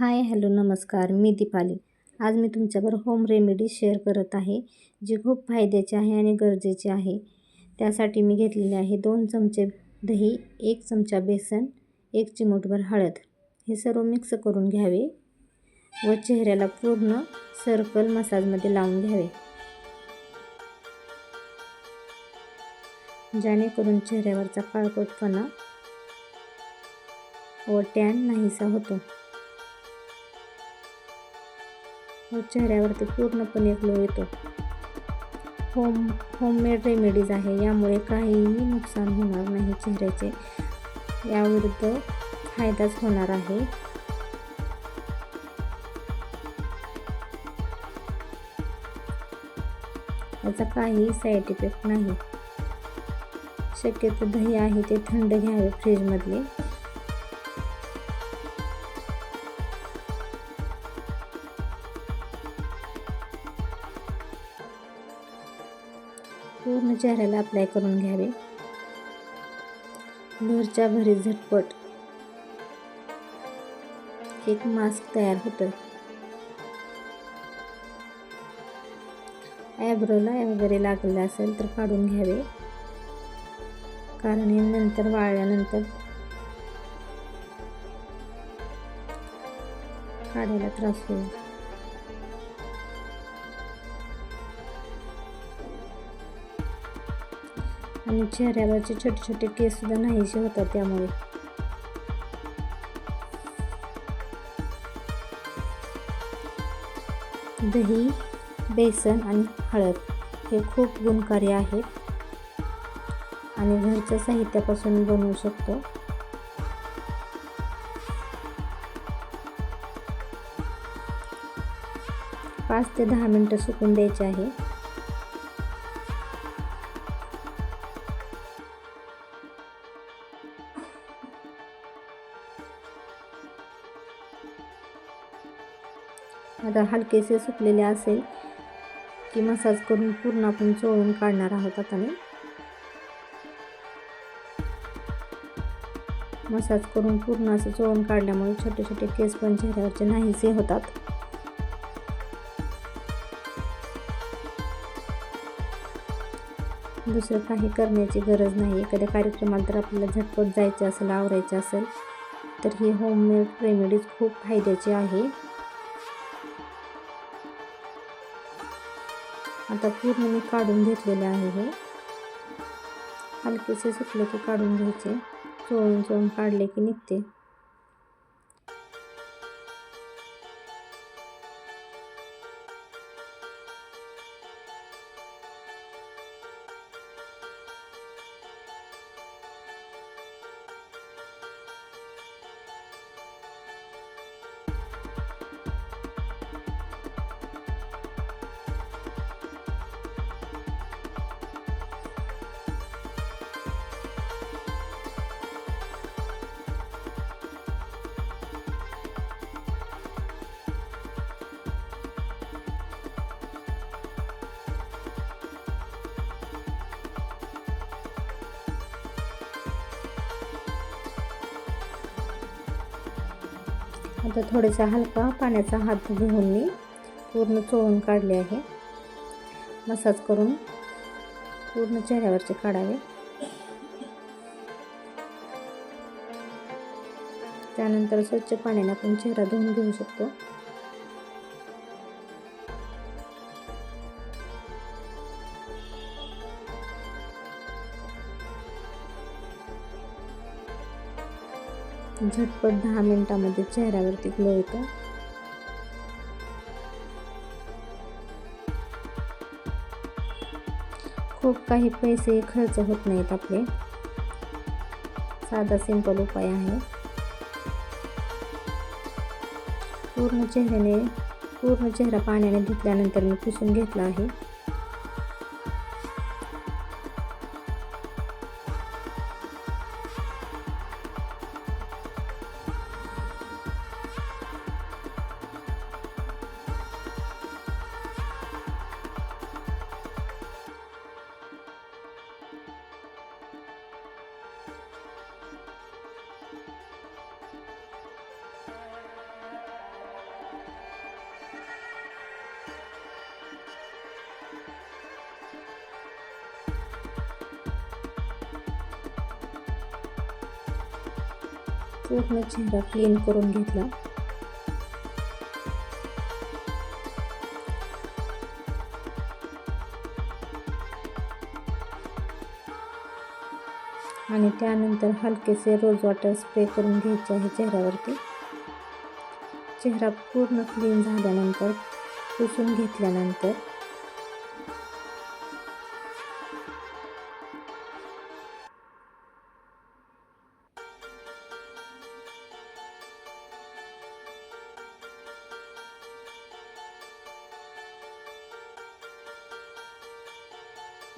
Hi hello नमस्कार मी दीपाली. आज मी तुमच्यावर होम रेमेडी शेअर करत आहे जी खूप फायद्याची आहे आणि गरजेची आहे. त्यासाठी मी घेतलेले आहे दोन चमचे दही एक चमचा बेसन एक चिमूटभर हळद. हे सर्व मिक्स करून घ्यावे व चेहऱ्याला पूर्ण सर्कल मसाजमध्ये लावून घ्यावे. जेणेकरून चेहऱ्यावरचा काळपटपणा व टॅन नाहीसा होतो. व चेहऱ्यावरती पूर्णपणे ग्लो येतो. होम होममेड रेमेडीज आहे यामुळे काहीही नुकसान होणार नाही चेहऱ्याचे. याविरुद्ध फायदाच होणार आहे. याचा काहीही साईड इफेक्ट नाही. शक्यतो दही आहे ते थंड घ्यावे फ्रीजमधले पूर्ण चेहऱ्याला अप्लाय करून घ्यावे. घरच्या घरी झटपट एक मास्क तयार होतं. ॲब्रोला वगैरे लागले असेल तर काढून घ्यावे. कारण हे नंतर वाळल्यानंतर काढायला त्रास होईल. आणि चेहऱ्यावरचे छोटे छोटे केससुद्धा नाहीसे होतात त्यामुळे. दही बेसन आणि हळद हे खूप गुणकारी आहेत आणि घरच्या साहित्यापासून बनवू शकतो. पाच ते दहा मिनटं सुकून द्यायचे आहे. आता हलकेसे सुकलेले असेल की मसाज करून पूर्ण आपण चोळून काढणार आहोत आता मी. मसाज करून पूर्ण असं चोळून काढल्यामुळे छोटे छोटे केस पण चेहऱ्यावरचे नाहीसे होतात. दुसरं काही करण्याची गरज नाही. एखाद्या कार्यक्रमात जर आपल्याला झटपट जायचं असेल आवरायचं असेल तर ही होममेड रेमेडीज खूप फायद्याची आहे. आता पूर्ण मी काढून घेतलेले आहे हे. हलकेसे सुकले की काढून घ्यायचे. चोळून चोळून काढले की निघते. आता थोडेसा हलका पाण्याचा हात घेऊन मी पूर्ण चोळून काढले आहे. मसाज करून पूर्ण चेहऱ्यावरचे काढावे. त्यानंतर स्वच्छ पाण्याने आपण चेहरा धुवून घेऊ शकतो. झटपट दहा मिनिटामध्ये चेहऱ्यावरती ग्लो येतो. खूप काही पैसे खर्च होत नाहीत आपले. साधा सिंपल उपाय आहे. पूर्ण चेहऱ्याने पूर्ण चेहरा पाण्याने धुतल्यानंतर मी पुसून घेतला आहे. पूर्ण चेहरा क्लीन करून घेतला. आणि त्यानंतर हलकेसे रोज वॉटर स्प्रे करून घ्यायचे आहे चेहऱ्यावरती. चेहरा पूर्ण क्लीन झाल्यानंतर पुसून घेतल्यानंतर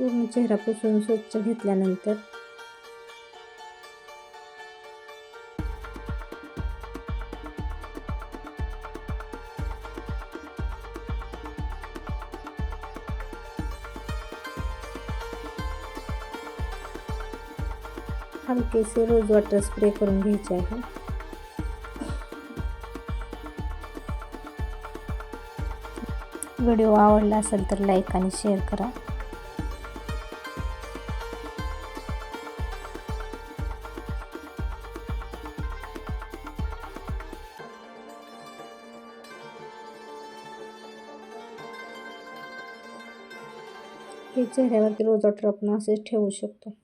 पूर्ण चेहरा पुसून स्वच्छ घेतल्यानंतर हलकेसे रोज वॉटर स्प्रे करून घ्यायचे आहे. व्हिडिओ आवडला असेल तर लाईक आणि शेअर करा. हे चेहऱ्यावरती रोज वॉटर असेच ठेवू शकतो.